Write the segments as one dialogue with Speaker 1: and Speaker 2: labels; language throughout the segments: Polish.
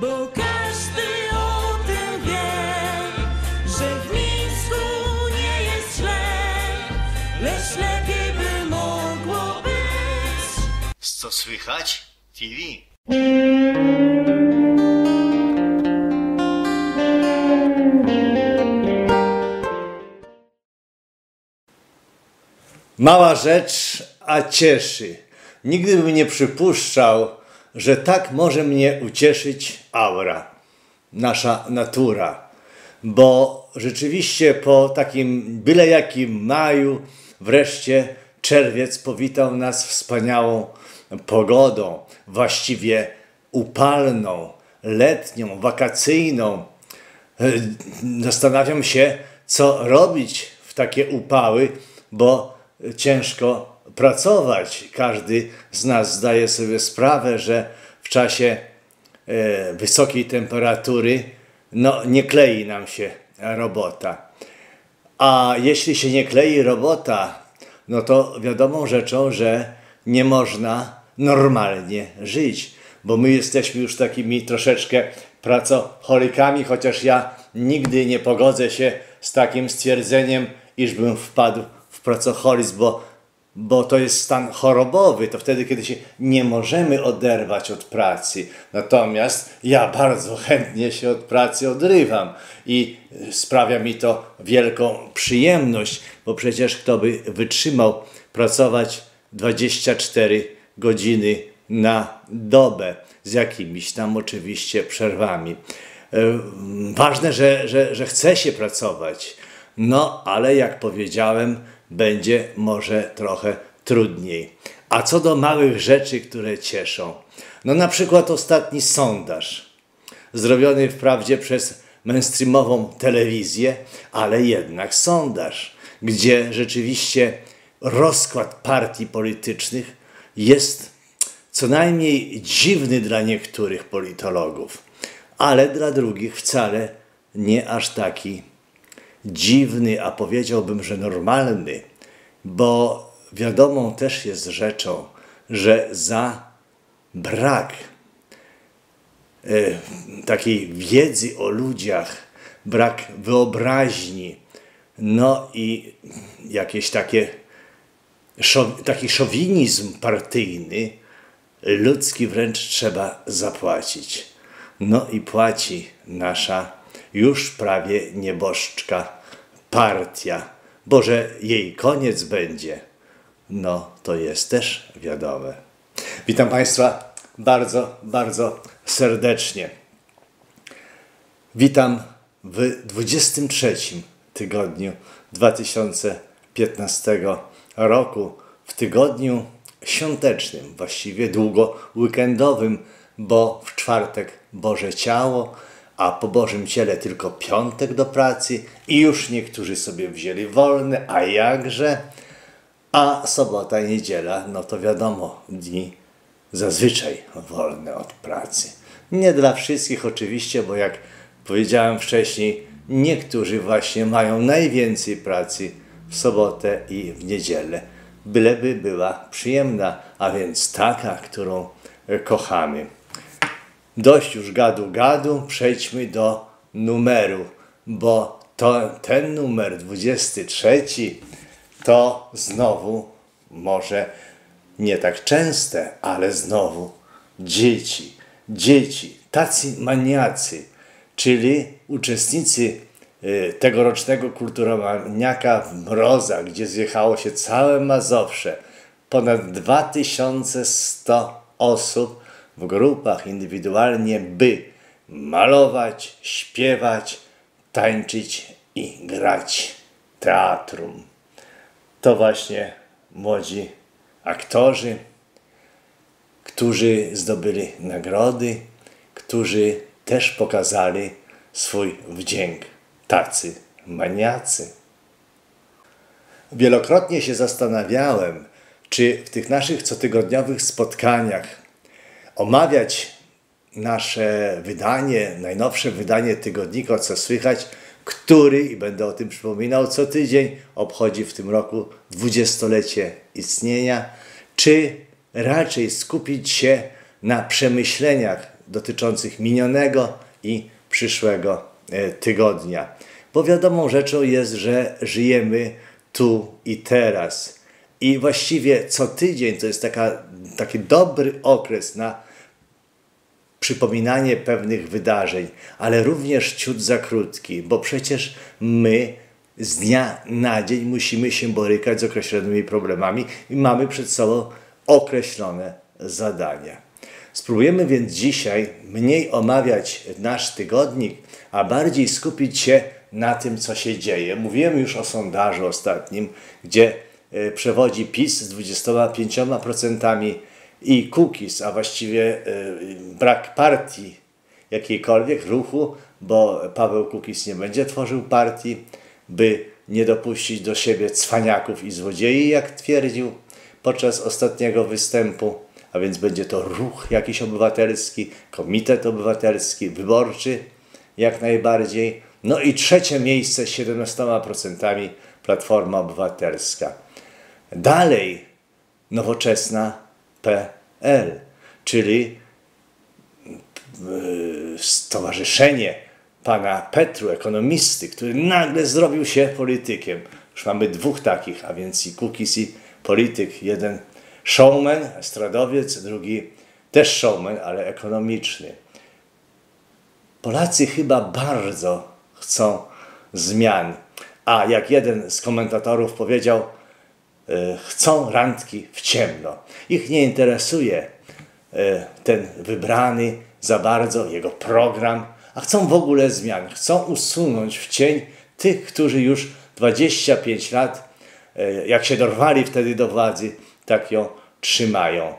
Speaker 1: bo każdy o tym wie, że w Mińsku nie jest źle, lecz lepiej by mogło być.
Speaker 2: Co słychać? TV. Mała rzecz, a cieszy. Nigdy bym nie przypuszczał, że tak może mnie ucieszyć aura, nasza natura. Bo rzeczywiście po takim byle jakim maju, wreszcie czerwiec powitał nas wspaniałą pogodą, właściwie upalną, letnią, wakacyjną. Zastanawiam się, co robić w takie upały, bo ciężko pracować. Każdy z nas zdaje sobie sprawę, że w czasie e, wysokiej temperatury no, nie klei nam się robota. A jeśli się nie klei robota, no to wiadomą rzeczą, że nie można normalnie żyć, bo my jesteśmy już takimi troszeczkę pracocholikami, chociaż ja nigdy nie pogodzę się z takim stwierdzeniem, iż bym wpadł w pracoholizm, bo, bo to jest stan chorobowy, to wtedy, kiedy się nie możemy oderwać od pracy. Natomiast ja bardzo chętnie się od pracy odrywam i sprawia mi to wielką przyjemność, bo przecież kto by wytrzymał pracować 24 godziny na dobę, z jakimiś tam oczywiście przerwami. E, Ważne, że, że, że chce się pracować, no ale jak powiedziałem, będzie może trochę trudniej. A co do małych rzeczy, które cieszą, no na przykład ostatni sondaż, zrobiony wprawdzie przez mainstreamową telewizję, ale jednak sondaż, gdzie rzeczywiście rozkład partii politycznych jest co najmniej dziwny dla niektórych politologów, ale dla drugich wcale nie aż taki dziwny, a powiedziałbym, że normalny, bo wiadomą też jest rzeczą, że za brak e, takiej wiedzy o ludziach, brak wyobraźni, no i jakieś takie taki szowinizm partyjny, ludzki wręcz trzeba zapłacić. No i płaci nasza już prawie nieboszczka partia, bo że jej koniec będzie, no to jest też wiadome. Witam Państwa bardzo, bardzo serdecznie. Witam w 23 tygodniu 2015 roku, w tygodniu świątecznym, właściwie długo weekendowym, bo w czwartek Boże Ciało, a po Bożym Ciele tylko piątek do pracy i już niektórzy sobie wzięli wolne, a jakże, a sobota i niedziela, no to wiadomo, dni zazwyczaj wolne od pracy. Nie dla wszystkich oczywiście, bo jak powiedziałem wcześniej, niektórzy właśnie mają najwięcej pracy w sobotę i w niedzielę, byleby była przyjemna, a więc taka, którą kochamy. Dość już gadu gadu, przejdźmy do numeru, bo to, ten numer 23 to znowu może nie tak częste, ale znowu dzieci. Dzieci, tacy maniacy, czyli uczestnicy y, tegorocznego w Mroza, gdzie zjechało się całe Mazowsze. Ponad 2100 osób w grupach indywidualnie, by malować, śpiewać, tańczyć i grać teatrum. To właśnie młodzi aktorzy, którzy zdobyli nagrody, którzy też pokazali swój wdzięk. Tacy maniacy. Wielokrotnie się zastanawiałem, czy w tych naszych cotygodniowych spotkaniach omawiać nasze wydanie, najnowsze wydanie tygodnika Co Słychać, który, i będę o tym przypominał co tydzień, obchodzi w tym roku dwudziestolecie istnienia, czy raczej skupić się na przemyśleniach dotyczących minionego i przyszłego e, tygodnia. Bo wiadomą rzeczą jest, że żyjemy tu i teraz. I właściwie co tydzień to jest taka, taki dobry okres na przypominanie pewnych wydarzeń, ale również ciut za krótki, bo przecież my z dnia na dzień musimy się borykać z określonymi problemami i mamy przed sobą określone zadania. Spróbujemy więc dzisiaj mniej omawiać nasz tygodnik, a bardziej skupić się na tym, co się dzieje. Mówiłem już o sondażu ostatnim, gdzie e, przewodzi PiS z 25% i Cookies, a właściwie e, brak partii jakiejkolwiek, ruchu, bo Paweł Cookies nie będzie tworzył partii, by nie dopuścić do siebie cwaniaków i złodziei, jak twierdził podczas ostatniego występu, a więc będzie to ruch jakiś obywatelski, komitet obywatelski, wyborczy, jak najbardziej. No i trzecie miejsce z 17% Platforma Obywatelska. Dalej nowoczesna PL, czyli e, stowarzyszenie pana Petru, ekonomisty, który nagle zrobił się politykiem. Już mamy dwóch takich, a więc i Kukis i polityk. Jeden showman, estradowiec, drugi też showman, ale ekonomiczny. Polacy chyba bardzo chcą zmian. A jak jeden z komentatorów powiedział, chcą randki w ciemno. Ich nie interesuje e, ten wybrany za bardzo, jego program, a chcą w ogóle zmian. Chcą usunąć w cień tych, którzy już 25 lat, e, jak się dorwali wtedy do władzy, tak ją trzymają.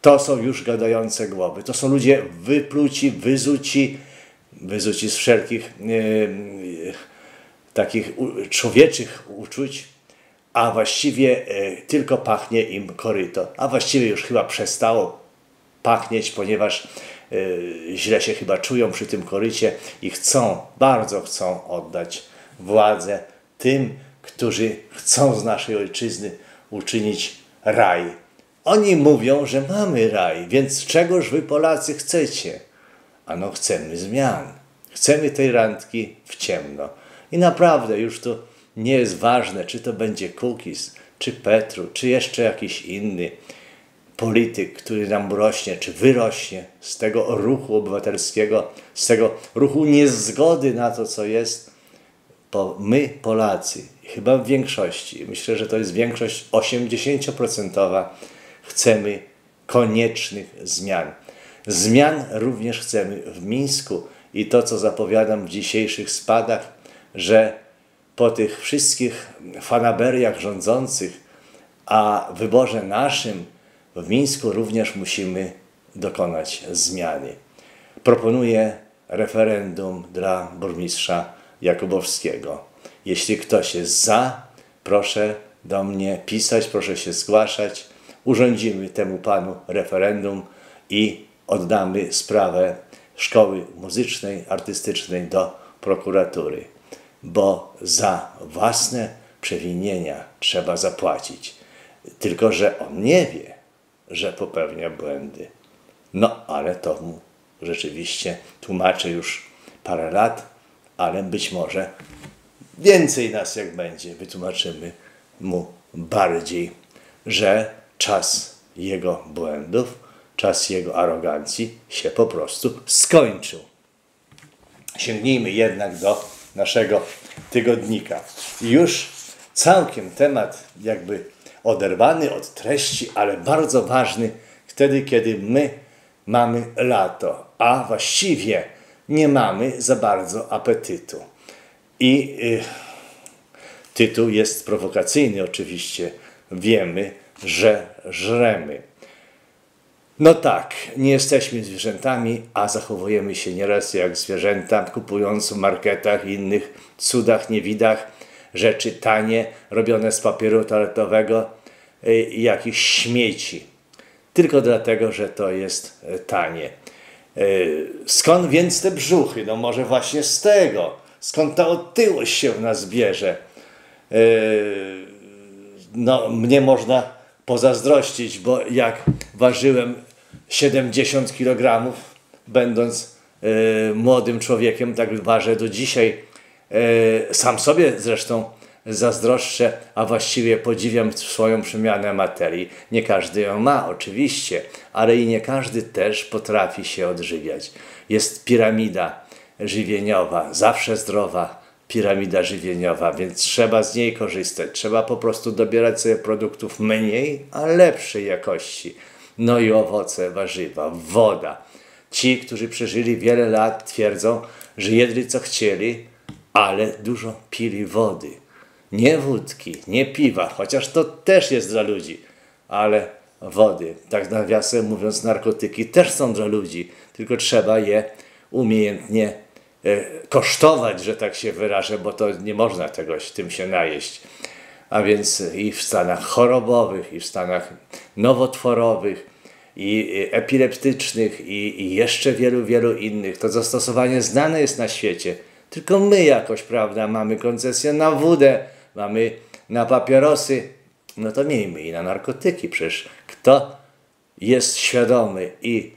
Speaker 2: To są już gadające głowy. To są ludzie wypluci, wyzuci, wyzuci z wszelkich e, takich u, człowieczych uczuć, a właściwie e, tylko pachnie im koryto. A właściwie już chyba przestało pachnieć, ponieważ e, źle się chyba czują przy tym korycie i chcą, bardzo chcą oddać władzę tym, którzy chcą z naszej ojczyzny uczynić raj. Oni mówią, że mamy raj, więc czegoż wy Polacy chcecie? Ano chcemy zmian. Chcemy tej randki w ciemno. I naprawdę już to nie jest ważne, czy to będzie Kukis, czy Petru, czy jeszcze jakiś inny polityk, który nam rośnie, czy wyrośnie z tego ruchu obywatelskiego, z tego ruchu niezgody na to, co jest, bo my, Polacy, chyba w większości, myślę, że to jest większość 80%, chcemy koniecznych zmian. Zmian również chcemy w Mińsku i to, co zapowiadam w dzisiejszych spadach, że po tych wszystkich fanaberiach rządzących, a wyborze naszym w Mińsku również musimy dokonać zmiany. Proponuję referendum dla burmistrza Jakubowskiego. Jeśli ktoś jest za, proszę do mnie pisać, proszę się zgłaszać. Urządzimy temu panu referendum i oddamy sprawę szkoły muzycznej, artystycznej do prokuratury, bo za własne przewinienia trzeba zapłacić. Tylko, że on nie wie, że popełnia błędy. No, ale to mu rzeczywiście tłumaczę już parę lat, ale być może więcej nas jak będzie, wytłumaczymy mu bardziej, że czas jego błędów, czas jego arogancji się po prostu skończył. Sięgnijmy jednak do naszego tygodnika. Już całkiem temat jakby oderwany od treści, ale bardzo ważny wtedy, kiedy my mamy lato, a właściwie nie mamy za bardzo apetytu. I y, tytuł jest prowokacyjny oczywiście. Wiemy, że żremy. No tak, nie jesteśmy zwierzętami, a zachowujemy się nieraz jak zwierzęta, kupując w marketach i innych cudach, niewidach rzeczy tanie, robione z papieru toaletowego y, i jakichś śmieci. Tylko dlatego, że to jest y, tanie. Y, skąd więc te brzuchy? No może właśnie z tego. Skąd ta otyłość się w nas bierze? No mnie można pozazdrościć, bo jak ważyłem 70 kg, będąc e, młodym człowiekiem, tak ważę do dzisiaj. E, sam sobie zresztą zazdroszczę, a właściwie podziwiam swoją przemianę materii. Nie każdy ją ma, oczywiście, ale i nie każdy też potrafi się odżywiać. Jest piramida żywieniowa, zawsze zdrowa piramida żywieniowa, więc trzeba z niej korzystać. Trzeba po prostu dobierać sobie produktów mniej, a lepszej jakości. No i owoce, warzywa, woda. Ci, którzy przeżyli wiele lat, twierdzą, że jedli co chcieli, ale dużo pili wody. Nie wódki, nie piwa, chociaż to też jest dla ludzi, ale wody. Tak nawiasem mówiąc, narkotyki też są dla ludzi, tylko trzeba je umiejętnie e, kosztować, że tak się wyrażę, bo to nie można tego tym się najeść. A więc i w stanach chorobowych, i w stanach nowotworowych, i epileptycznych, i, i jeszcze wielu, wielu innych. To zastosowanie znane jest na świecie. Tylko my jakoś, prawda, mamy koncesję na wódę, mamy na papierosy, no to miejmy i na narkotyki. Przecież kto jest świadomy i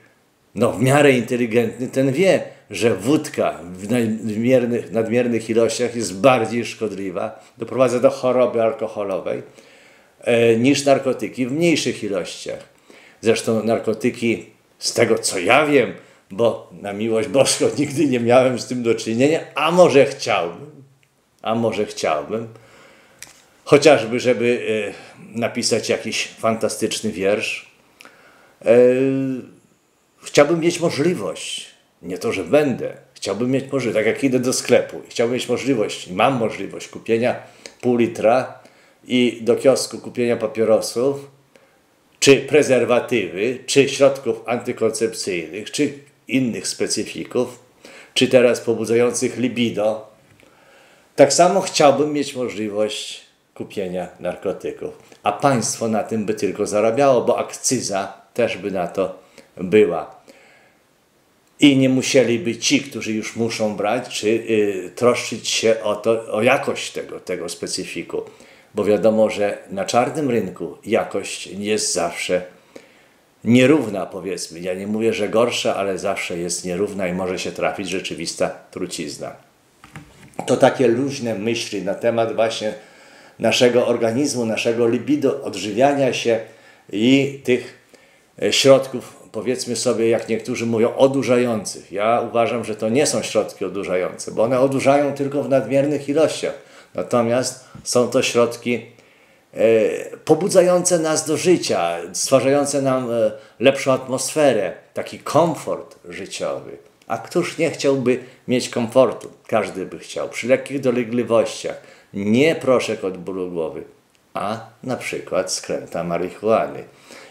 Speaker 2: no, w miarę inteligentny, ten wie, że wódka w nadmiernych, nadmiernych ilościach jest bardziej szkodliwa, doprowadza do choroby alkoholowej, e, niż narkotyki w mniejszych ilościach. Zresztą narkotyki, z tego co ja wiem, bo na miłość boską nigdy nie miałem z tym do czynienia, a może chciałbym, a może chciałbym, chociażby, żeby e, napisać jakiś fantastyczny wiersz. E, chciałbym mieć możliwość, nie to, że będę, chciałbym mieć możliwość, tak jak idę do sklepu, chciałbym mieć możliwość, mam możliwość kupienia pół litra i do kiosku kupienia papierosów, czy prezerwatywy, czy środków antykoncepcyjnych, czy innych specyfików, czy teraz pobudzających libido, tak samo chciałbym mieć możliwość kupienia narkotyków. A państwo na tym by tylko zarabiało, bo akcyza też by na to była. I nie musieliby ci, którzy już muszą brać, czy y, troszczyć się o, to, o jakość tego, tego specyfiku. Bo wiadomo, że na czarnym rynku jakość jest zawsze nierówna, powiedzmy. Ja nie mówię, że gorsza, ale zawsze jest nierówna i może się trafić rzeczywista trucizna. To takie luźne myśli na temat właśnie naszego organizmu, naszego libido, odżywiania się i tych e, środków, powiedzmy sobie, jak niektórzy mówią, odurzających. Ja uważam, że to nie są środki odurzające, bo one odurzają tylko w nadmiernych ilościach. Natomiast są to środki E, pobudzające nas do życia, stwarzające nam e, lepszą atmosferę, taki komfort życiowy. A któż nie chciałby mieć komfortu? Każdy by chciał. Przy lekkich dolegliwościach. Nie proszek od bólu głowy, a na przykład skręta marihuany.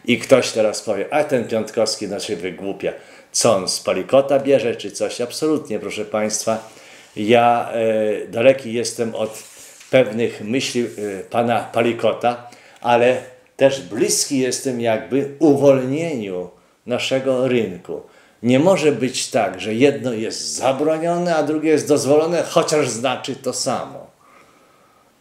Speaker 2: I ktoś teraz powie, a ten Piątkowski nas się wygłupia. Co on z palikota bierze, czy coś? Absolutnie, proszę Państwa. Ja e, daleki jestem od pewnych myśli y, pana Palikota, ale też bliski jestem jakby uwolnieniu naszego rynku. Nie może być tak, że jedno jest zabronione, a drugie jest dozwolone, chociaż znaczy to samo.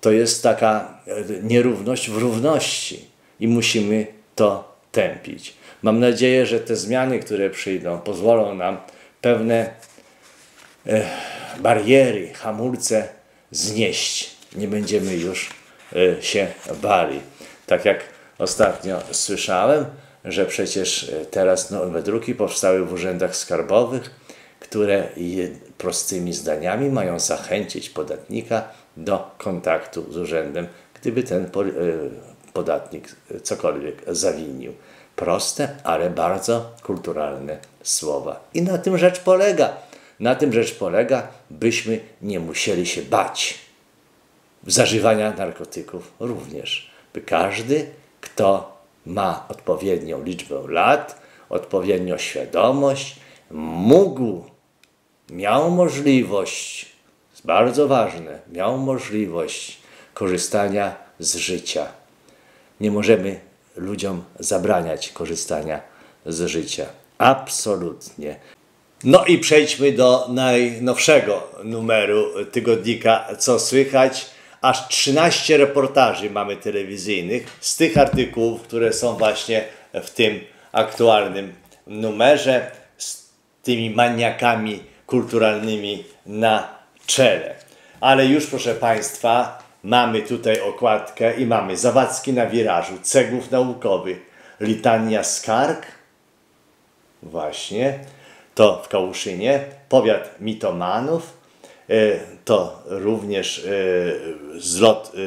Speaker 2: To jest taka e, nierówność w równości i musimy to tępić. Mam nadzieję, że te zmiany, które przyjdą, pozwolą nam pewne e, bariery, hamulce znieść nie będziemy już e, się bali. Tak jak ostatnio słyszałem, że przecież e, teraz nowe druki powstały w urzędach skarbowych, które prostymi zdaniami mają zachęcić podatnika do kontaktu z urzędem, gdyby ten podatnik cokolwiek zawinił. Proste, ale bardzo kulturalne słowa. I na tym rzecz polega. Na tym rzecz polega, byśmy nie musieli się bać zażywania narkotyków również. By każdy, kto ma odpowiednią liczbę lat, odpowiednią świadomość, mógł, miał możliwość, bardzo ważne, miał możliwość korzystania z życia. Nie możemy ludziom zabraniać korzystania z życia. Absolutnie. No i przejdźmy do najnowszego numeru tygodnika Co słychać aż 13 reportaży mamy telewizyjnych z tych artykułów, które są właśnie w tym aktualnym numerze. tymi maniakami kulturalnymi na czele. Ale już proszę Państwa, mamy tutaj okładkę i mamy Zawadzki na wirażu, Cegłów naukowy, Litania Skarg, właśnie, to w Kałuszynie, powiat mitomanów, e, to również e, zlot e,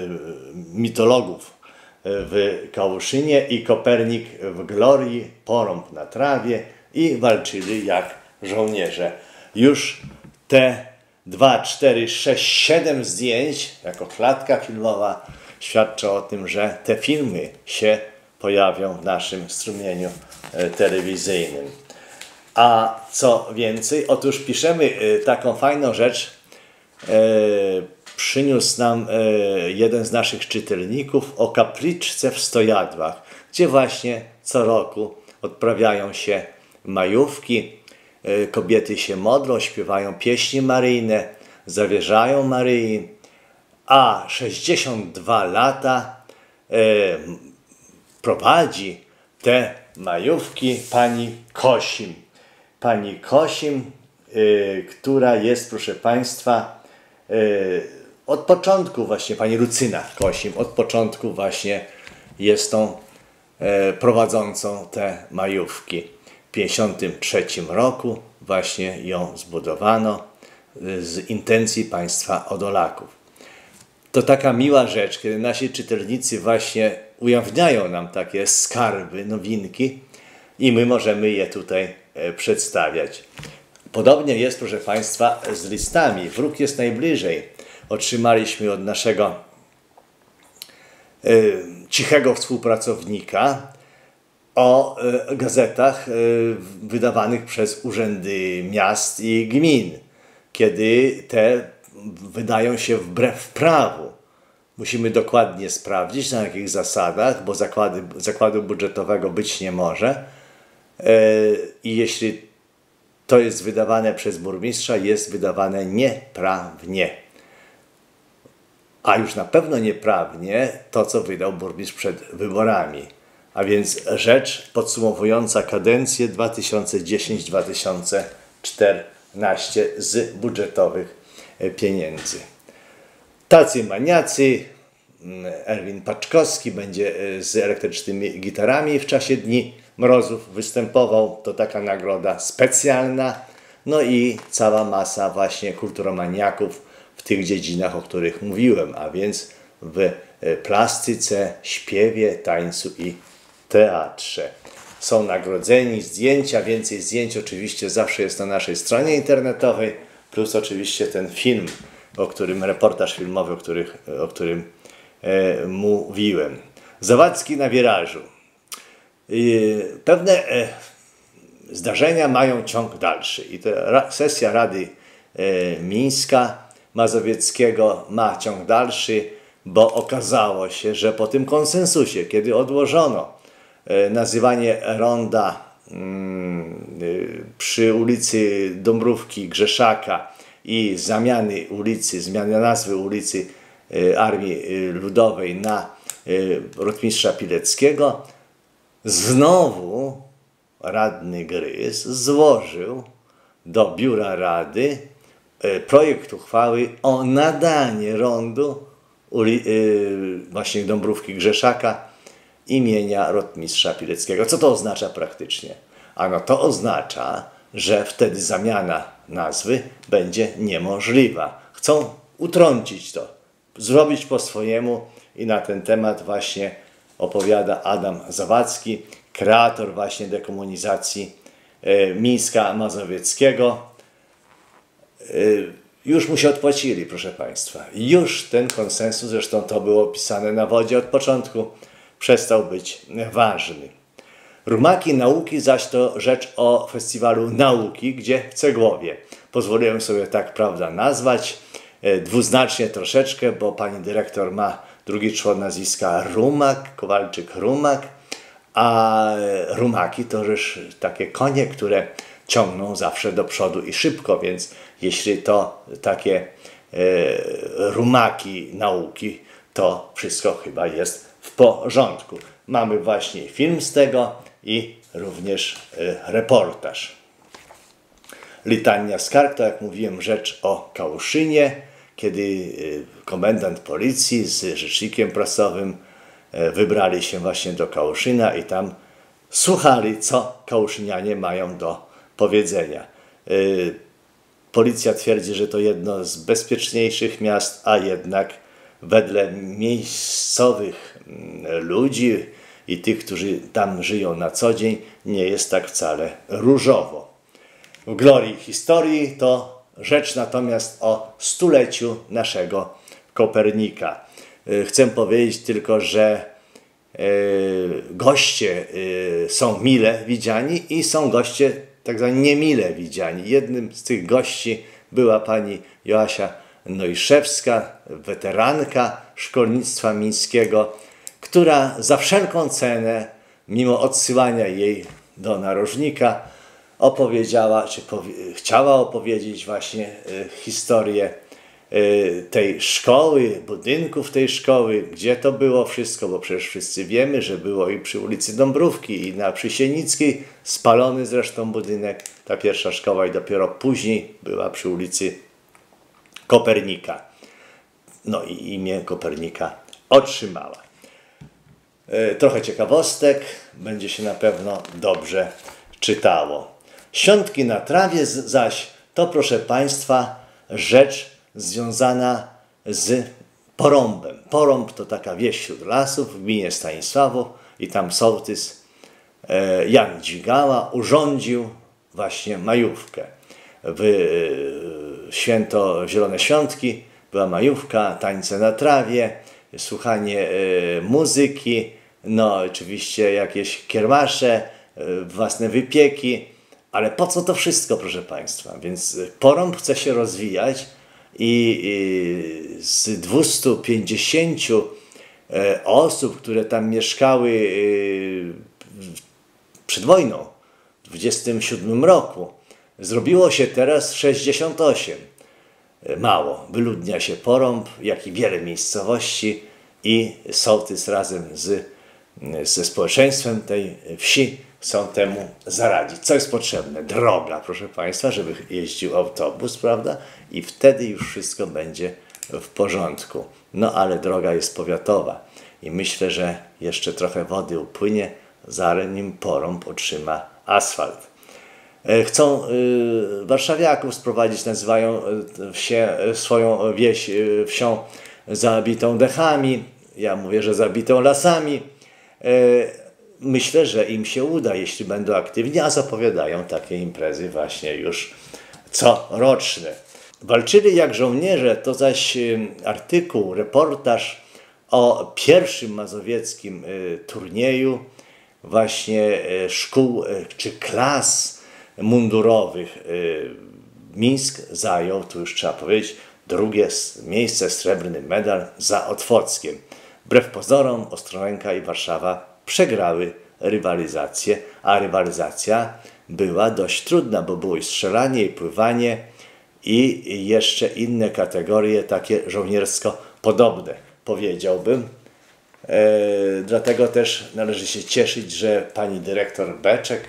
Speaker 2: mitologów w Kałuszynie i Kopernik w glorii, porąb na trawie i walczyli jak żołnierze. Już te 2, 4, 6, 7 zdjęć jako klatka filmowa świadczą o tym, że te filmy się pojawią w naszym strumieniu telewizyjnym. A co więcej, otóż piszemy taką fajną rzecz, przyniósł nam jeden z naszych czytelników o kapliczce w Stojadłach, gdzie właśnie co roku odprawiają się majówki, kobiety się modlą, śpiewają pieśni maryjne, zawierzają Maryi, a 62 lata prowadzi te majówki pani Kosim. Pani Kosim, która jest, proszę Państwa, od początku właśnie, pani Lucyna Kosim, od początku właśnie jest tą prowadzącą te majówki. W 1953 roku właśnie ją zbudowano z intencji państwa Odolaków. To taka miła rzecz, kiedy nasi czytelnicy właśnie ujawniają nam takie skarby, nowinki i my możemy je tutaj przedstawiać. Podobnie jest, proszę Państwa, z listami. Wróg jest najbliżej. Otrzymaliśmy od naszego y, cichego współpracownika o y, gazetach y, wydawanych przez urzędy miast i gmin, kiedy te wydają się wbrew prawu. Musimy dokładnie sprawdzić, na jakich zasadach, bo zakłady, zakładu budżetowego być nie może. I jeśli to jest wydawane przez burmistrza, jest wydawane nieprawnie. A już na pewno nieprawnie to, co wydał burmistrz przed wyborami. A więc rzecz podsumowująca kadencję 2010-2014 z budżetowych pieniędzy. Tacy maniacy, Erwin Paczkowski będzie z elektrycznymi gitarami w czasie dni mrozów występował. To taka nagroda specjalna. No i cała masa właśnie kulturomaniaków w tych dziedzinach, o których mówiłem, a więc w plastyce, śpiewie, tańcu i teatrze. Są nagrodzeni, zdjęcia, więcej zdjęć oczywiście zawsze jest na naszej stronie internetowej, plus oczywiście ten film, o którym, reportaż filmowy, o, których, o którym e, mówiłem. Zawadzki na wirażu. Pewne e, zdarzenia mają ciąg dalszy i ta sesja Rady e, Mińska Mazowieckiego ma ciąg dalszy, bo okazało się, że po tym konsensusie, kiedy odłożono nazywanie ronda mm, przy ulicy Dąbrówki Grzeszaka i zamiany ulicy, zmiany nazwy ulicy Armii Ludowej na rotmistrza Pileckiego, Znowu radny Grys złożył do biura rady e, projekt uchwały o nadanie rondu właśnie Dąbrówki Grzeszaka imienia rotmistrza Pileckiego. Co to oznacza praktycznie? Ano to oznacza, że wtedy zamiana nazwy będzie niemożliwa. Chcą utrącić to, zrobić po swojemu i na ten temat właśnie opowiada Adam Zawadzki, kreator właśnie dekomunizacji e, Mińska Mazowieckiego. E, już mu się odpłacili, proszę Państwa. Już ten konsensus, zresztą to było pisane na wodzie od początku, przestał być ważny. Rumaki nauki zaś to rzecz o festiwalu nauki, gdzie w Cegłowie. Pozwoliłem sobie tak, prawda, nazwać e, dwuznacznie troszeczkę, bo pani dyrektor ma drugi człon nazwiska Rumak, Kowalczyk Rumak, a rumaki to już takie konie, które ciągną zawsze do przodu i szybko, więc jeśli to takie e, rumaki nauki, to wszystko chyba jest w porządku. Mamy właśnie film z tego i również e, reportaż. litania skarg, to jak mówiłem, rzecz o Kałuszynie, kiedy y, komendant policji z rzecznikiem prasowym e, wybrali się właśnie do Kałuszyna i tam słuchali, co Kałuszynianie mają do powiedzenia. Y, policja twierdzi, że to jedno z bezpieczniejszych miast, a jednak wedle miejscowych mm, ludzi i tych, którzy tam żyją na co dzień, nie jest tak wcale różowo. W glorii historii to rzecz natomiast o stuleciu naszego Kopernika. Y, chcę powiedzieć tylko, że y, goście y, są mile widziani i są goście tak zwani niemile widziani. Jednym z tych gości była pani Joasia Nojszewska, weteranka szkolnictwa mińskiego, która za wszelką cenę, mimo odsyłania jej do narożnika, opowiedziała, czy powie, chciała opowiedzieć właśnie y, historię y, tej szkoły, budynków tej szkoły, gdzie to było wszystko, bo przecież wszyscy wiemy, że było i przy ulicy Dąbrówki, i na Przysienickiej, spalony zresztą budynek, ta pierwsza szkoła i dopiero później była przy ulicy Kopernika. No i imię Kopernika otrzymała. E, trochę ciekawostek, będzie się na pewno dobrze czytało. Świątki na trawie zaś to, proszę Państwa, rzecz związana z porąbem. Porąb to taka wieś wśród lasów w gminie Stanisławow i tam sołtys e, Jan Dźwigała urządził właśnie majówkę. W święto Zielone Świątki była majówka, tańce na trawie, słuchanie muzyki, no oczywiście jakieś kiermasze, własne wypieki, ale po co to wszystko, proszę Państwa? Więc porąb chce się rozwijać i, z 250 e, osób, które tam mieszkały e, przed wojną, w 27 roku, zrobiło się teraz 68. E, mało. Wyludnia się porąb, jak i wiele miejscowości i sołtys razem z, ze społeczeństwem tej wsi chcą temu zaradzić. Co jest potrzebne? Droga, proszę Państwa, żeby jeździł autobus, prawda? I wtedy już wszystko będzie w porządku. No ale droga jest powiatowa i myślę, że jeszcze trochę wody upłynie, zanim porąb otrzyma asfalt. E, chcą y, warszawiaków sprowadzić, nazywają y, wsie, swoją wieś wsią zabitą dechami. Ja mówię, że zabitą lasami. E, myślę, że im się uda, jeśli będą aktywni, a zapowiadają takie imprezy właśnie już coroczne. Walczyli jak żołnierze, to zaś artykuł, reportaż o pierwszym mazowieckim turnieju właśnie szkół czy klas mundurowych. Mińsk zajął, tu już trzeba powiedzieć, drugie miejsce, srebrny medal za Otwockiem. Wbrew pozorom Ostrołęka i Warszawa przegrały rywalizację, a rywalizacja była dość trudna, bo było i strzelanie, i pływanie, i jeszcze inne kategorie, takie żołniersko podobne, powiedziałbym. E, dlatego też należy się cieszyć, że pani dyrektor Beczek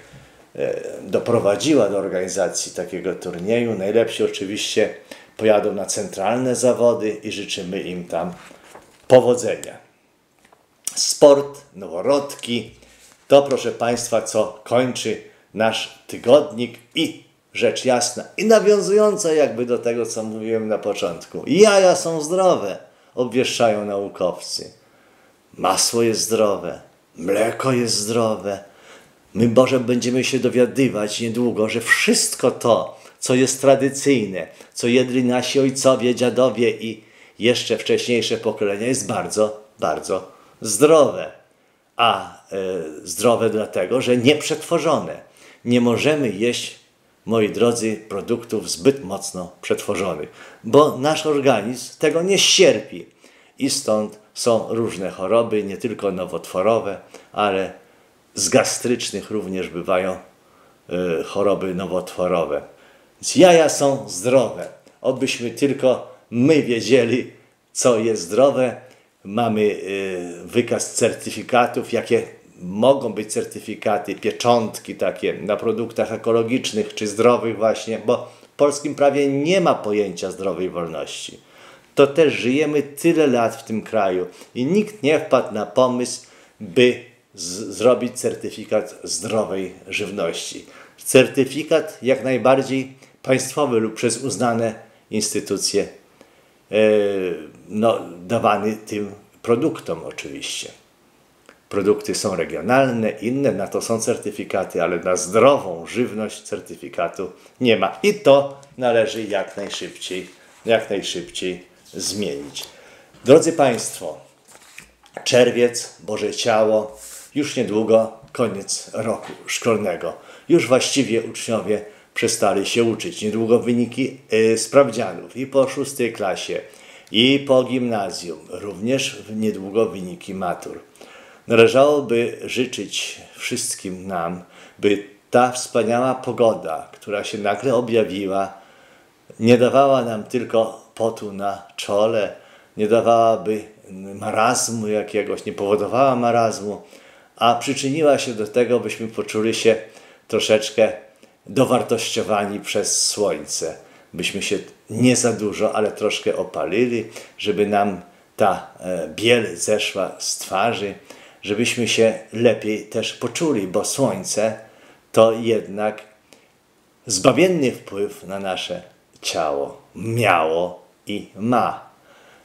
Speaker 2: doprowadziła do organizacji takiego turnieju. Najlepsi oczywiście pojadą na centralne zawody i życzymy im tam powodzenia sport, noworodki. To, proszę Państwa, co kończy nasz tygodnik i rzecz jasna i nawiązująca jakby do tego, co mówiłem na początku. Jaja są zdrowe, obwieszczają naukowcy. Masło jest zdrowe, mleko jest zdrowe. My, Boże, będziemy się dowiadywać niedługo, że wszystko to, co jest tradycyjne, co jedli nasi ojcowie, dziadowie i jeszcze wcześniejsze pokolenia, jest bardzo, bardzo zdrowe. A e, zdrowe dlatego, że nieprzetworzone. Nie możemy jeść, moi drodzy, produktów zbyt mocno przetworzonych, bo nasz organizm tego nie ścierpi. I stąd są różne choroby, nie tylko nowotworowe, ale z gastrycznych również bywają y, choroby nowotworowe. Więc jaja są zdrowe. Obyśmy tylko my wiedzieli, co jest zdrowe, mamy y, wykaz certyfikatów, jakie mogą być certyfikaty, pieczątki takie na produktach ekologicznych czy zdrowych właśnie, bo w polskim prawie nie ma pojęcia zdrowej wolności. To też żyjemy tyle lat w tym kraju i nikt nie wpadł na pomysł, by zrobić certyfikat zdrowej żywności. Certyfikat jak najbardziej państwowy lub przez uznane instytucje e, no, dawany tym produktom oczywiście. Produkty są regionalne, inne, na to są certyfikaty, ale na zdrową żywność certyfikatu nie ma. I to należy jak najszybciej, jak najszybciej zmienić. Drodzy Państwo, czerwiec, Boże Ciało, już niedługo koniec roku szkolnego. Już właściwie uczniowie przestali się uczyć. Niedługo wyniki y, sprawdzianów i po szóstej klasie, i po gimnazjum, również niedługo wyniki matur. Należałoby życzyć wszystkim nam, by ta wspaniała pogoda, która się nagle objawiła, nie dawała nam tylko potu na czole, nie dawałaby marazmu jakiegoś, nie powodowała marazmu, a przyczyniła się do tego, byśmy poczuli się troszeczkę dowartościowani przez słońce, byśmy się nie za dużo, ale troszkę opalili, żeby nam ta e, biel zeszła z twarzy, żebyśmy się lepiej też poczuli, bo słońce to jednak zbawienny wpływ na nasze ciało miało i ma.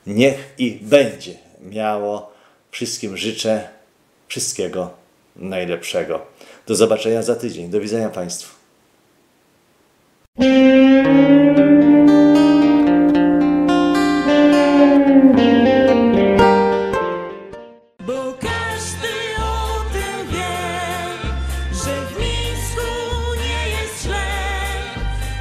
Speaker 2: Niech i będzie miało. Wszystkim życzę wszystkiego najlepszego. Do zobaczenia za tydzień. Do widzenia Państwu.
Speaker 1: Bo każdy o tym wie, że w Mińsku nie jest źle,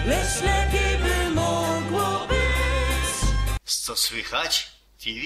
Speaker 1: lecz lepiej by mogło być.
Speaker 2: Co słychać? TV.